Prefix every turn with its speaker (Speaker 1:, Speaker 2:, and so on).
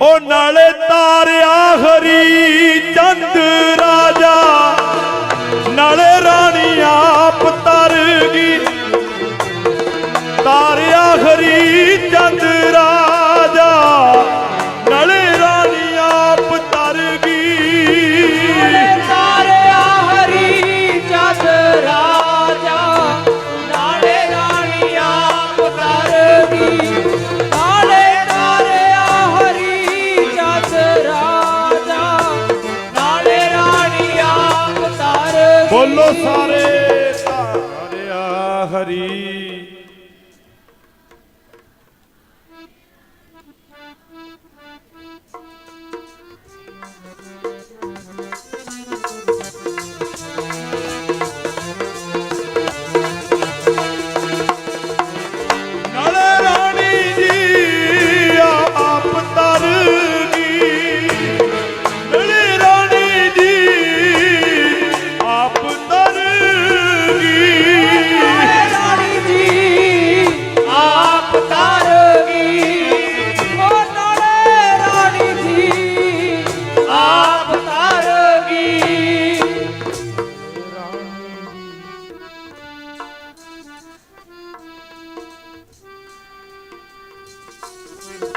Speaker 1: ਉਹ ਨਾਲੇ ਤਾਰਿਆ ਹਰੀ ਚੰਦ ਰਾਜਾ, ਨਾਲੇ ਰਾਣੀ ਆਪ ਤਰ ਗਈ। ਤਾਰਿਆ ਹਰੀ ਚੰਦ ਰਾਜਾ, ਨਾਲੇ ਰਾਣੀ ਆਪ ਤਰ ਗਈ।
Speaker 2: ਤਾਰਿਆ ਹਰੀ ਚੰਦ ਰਾਜਾ, ਨਾਲੇ ਰਾਣੀ ਆਪ ਤਰਗੀ ਨਾਲੇ
Speaker 1: ਬੋਲੋ ਸਾਰੇ। ਤਾਰਿਆ ਹਰੀ